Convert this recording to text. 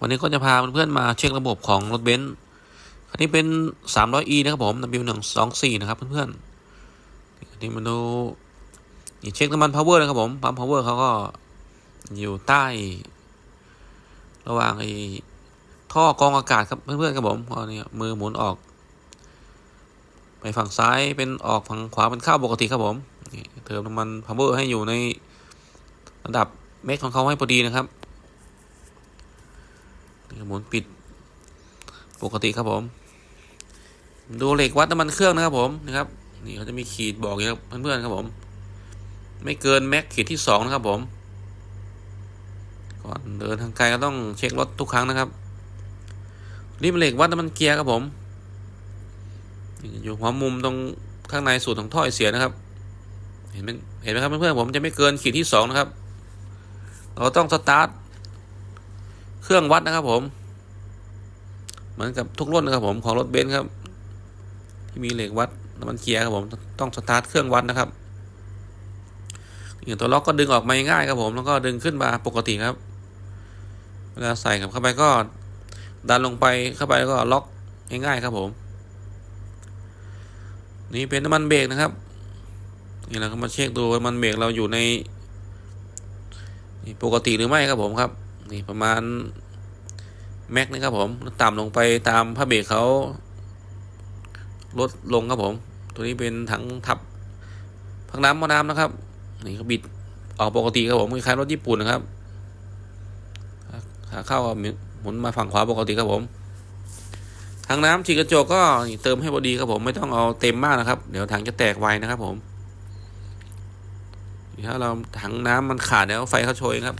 วันนี้ก็จะพาเพื่อนๆมาเช็คระบบของรถเบนซ์คันนี้เป็น 300e นะครับผม W124 นะครับเพื่อนๆอันนี้มาดูนี่เช็คน้ำมัน power นะครับผม ปั๊ม power เขาก็อยู่ใต้ ระหว่างไอ้ท่อกรองอากาศครับเพื่อนๆครับผมก็เนี่ยมือหมุนออก ไปฝั่งซ้ายเป็นออกฝั่งขวาเป็นเข้าปกติครับผมเติมน้ำมัน power ให้อยู่ในระดับเมตรของเขาให้พอดีนะครับ นี่หมุนปิด ปกติครับผม ดูเหล็กวัดน้ำมันเครื่องนะครับผมนะครับนี่เขาจะมีขีดบอกอยู่ครับเพื่อนๆครับผม ไม่เกินแม็กขีดที่สองนะครับผม ก่อนเดินทางไกลก็ต้องเช็ครถทุกครั้งนะครับนี่เป็นเหล็กวัดน้ำมันเกียร์ครับผมอยู่หัวมุมตรงข้างในสูตรของท่อไอเสียนะครับ เห็นไหมเห็นไหมครับเพื่อนๆผมจะไม่เกินขีดที่สองนะครับ เราต้องสตาร์ท เครื่องวัดนะครับ ผม เหมือนกับทุกรุ่นนะครับ ผมของรถเบนซ์ครับ ที่มีเหล็กวัดน้ำมันเกียร์ครับผมต้องสตาร์ทเครื่องวัดนะครับอย่างตัวล็อกก็ดึงออกมาง่ายครับ ผมแล้วก็ดึงขึ้นมาปกติครับเวลาใส่กับเข้าไปก็ ดันลงไปเข้าไปแล้วก็ล็อกง่ายๆครับผม นี่เป็นน้ำมันเบรกนะครับนี่เราก็มาเช็คดูว่ามันเบรกเราอยู่ใน ปกติหรือไม่ครับผมครับ นี่ประมาณแม็กนะครับผมต่ำลงไปตามผ้าเบรกเขาลดลงครับผม ตัวนี้เป็นถังทับพักน้ำมอน้ำนะครับ นี่เขาบิดออกปกติครับผมคล้ายรถญี่ปุ่นนะครับขาเข้าหมุนมาฝั่งขวาปกติครับผมทางน้ำฉีดกระจกก็เติมให้พอดีครับผมไม่ต้องเอาเต็มมากนะครับ เดี๋ยวถังจะแตกไวนะครับผมถ้าเราถังน้ำมันขาดเดี๋ยวไฟเขาโชยครับ